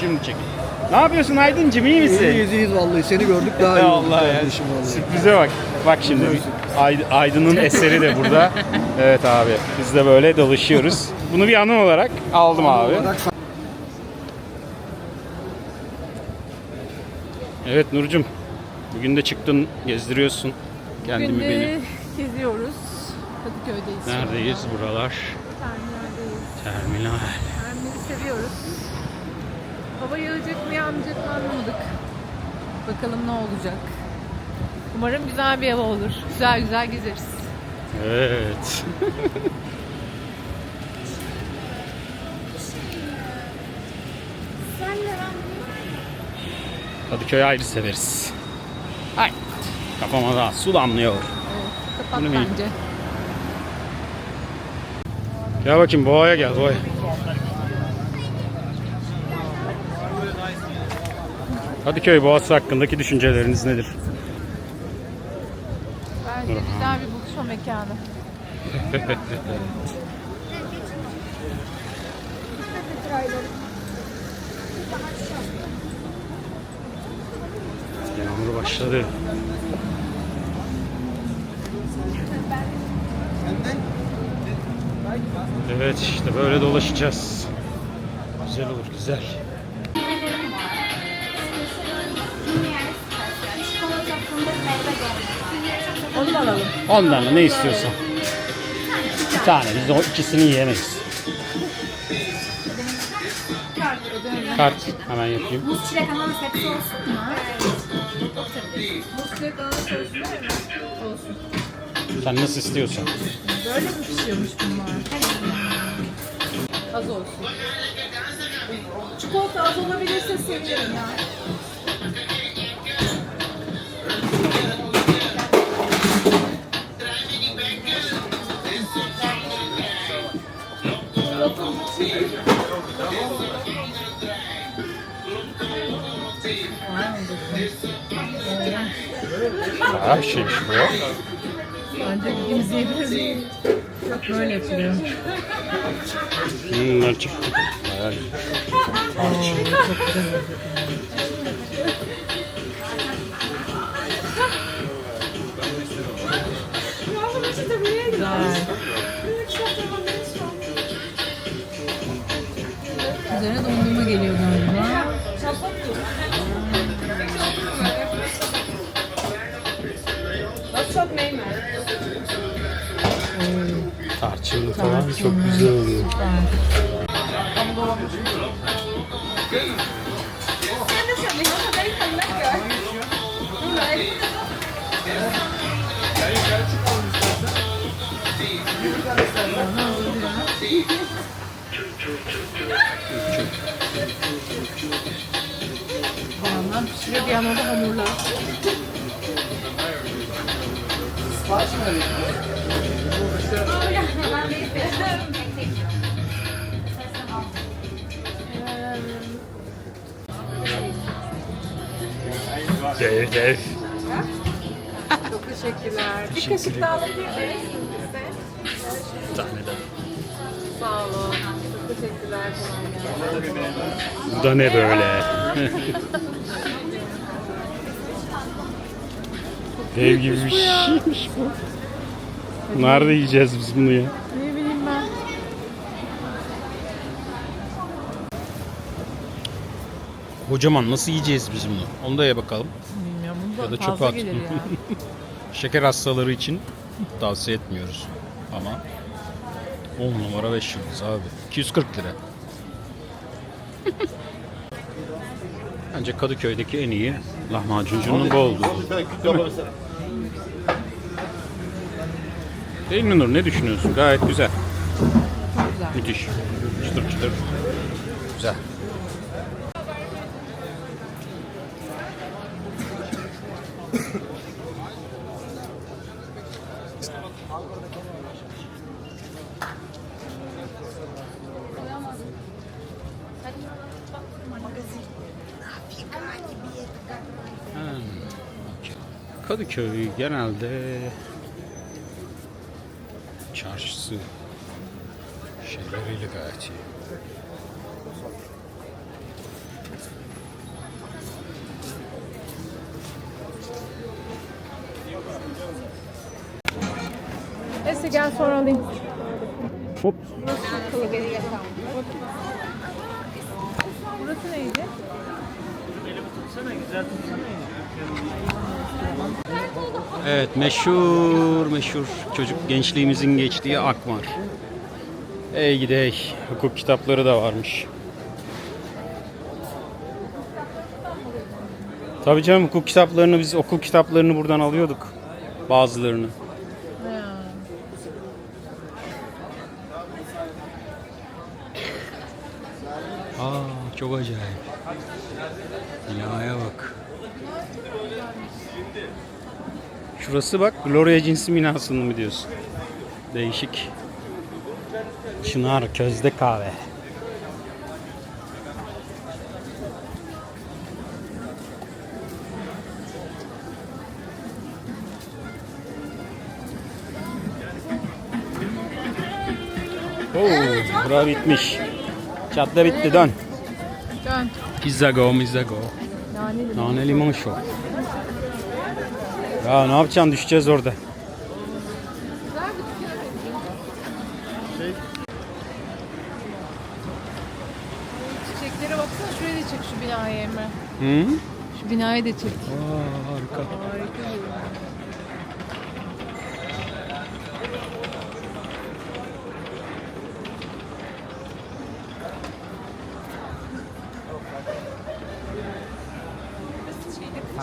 Şimdi çek. Ne yapıyorsun Aydıncım iyi misin? İyiyiz iyiyiz vallahi seni gördük daha iyi Ya olduk Allah ya. kardeşim vallahi. Sürprize bak. Bak şimdi Ay- Aydın'ın eseri de burada. evet abi. Biz de böyle dolaşıyoruz. Bunu bir anı olarak aldım abi. Olarak Evet Nurcum. Bugün de çıktın, gezdiriyorsun. Kendimi Bugün de geziyoruz. Kadıköy'deyiz. şu anda. Neredeyiz buralar? Terminaldeyiz. Terminal. Terminali seviyoruz. Hava yağacak mı yağmayacak mı anlamadık. Bakalım ne olacak. Umarım güzel bir hava olur. Güzel güzel gezeriz. Evet. Kadıköy'ü ayrı severiz. Ay. Kafama da su damlıyor. Kapat Bunu bence. Gel bakayım boğaya gel boğaya. Kadıköy Boğazı hakkındaki düşünceleriniz nedir? Bence güzel bir buluşma mekanı. Yağmur başladı. Evet işte böyle dolaşacağız. Güzel olur güzel. Onu da alalım. Ondan da ne istiyorsan. Bir tane biz de o ikisini yiyemeyiz. Kart hemen yapayım. Muz çilek ananas hepsi olsun mu? Olsun. Sen nasıl istiyorsan. Böyle mi pişiyormuş bunlar? Az olsun. Çikolata az olabilirse sevinirim ya. Her şeymiş bu ya. Bence bildiğimiz yiyebiliriz. Böyle yapılıyor. Bunlar çıktı. Bayağı iyi. Güzel. Üzerine dondurma geliyor Tarçınlı falan çok güzel oluyor. Yandan pişiriyor bir yandan da hamurlar. Dev dev. Çok teşekkürler. Bir kaşık daha alabilir miyim? De. Sağ olun. Çok teşekkürler. Bu da ne böyle? Dev gibi bir şeymiş bu. Nerede yiyeceğiz biz bunu ya? Ne bileyim ben. Kocaman nasıl yiyeceğiz biz bunu? Onu da ye bakalım. Bilmiyorum. Bu Ya da da çöpe fazla at. gelir ya. Şeker hastaları için tavsiye etmiyoruz. Ama 10 numara 5 yıldız abi. 240 lira. Bence Kadıköy'deki en iyi lahmacuncunun bu olduğu. Değil mi? Değil mi Nur? Ne düşünüyorsun? Gayet güzel. Çok güzel. Müthiş. Çıtır çıtır. Güzel. Kadıköy genelde çarşısı şeyleriyle gayet iyi. Neyse gel sonra alayım. Hop. Burası neydi? Evet meşhur meşhur çocuk gençliğimizin geçtiği Akmar. Ey gidey. Hukuk kitapları da varmış. Tabii canım hukuk kitaplarını biz okul kitaplarını buradan alıyorduk. Bazılarını. Aa çok acayip. Binaya bak. Şurası bak Gloria cinsi binasını mı diyorsun? Değişik. Çınar közde kahve. Oo, bura bitmiş. Çatla bitti dön. Dön. Pizza go, pizza go. Yani Nane limon şov. Ya ne yapacaksın düşeceğiz orada. çiçeklere baksana şuraya da çek şu binayı Emre. Hı? Şu binayı da çek. Aa, harika.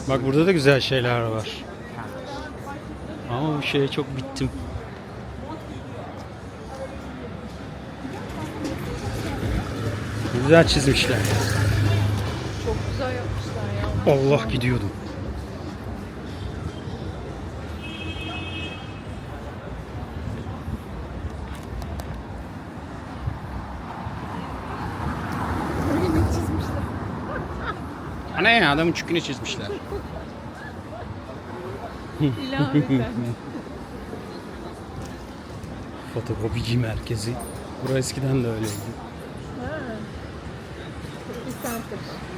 Bak burada da güzel şeyler var. Ama bu şeye çok bittim. Güzel çizmişler. Çok güzel yapmışlar ya. Allah gidiyordum. Ana ya adamın çükünü çizmişler. İlaveten. Fotokopici merkezi. Burası eskiden de öyleydi. ha. Bir.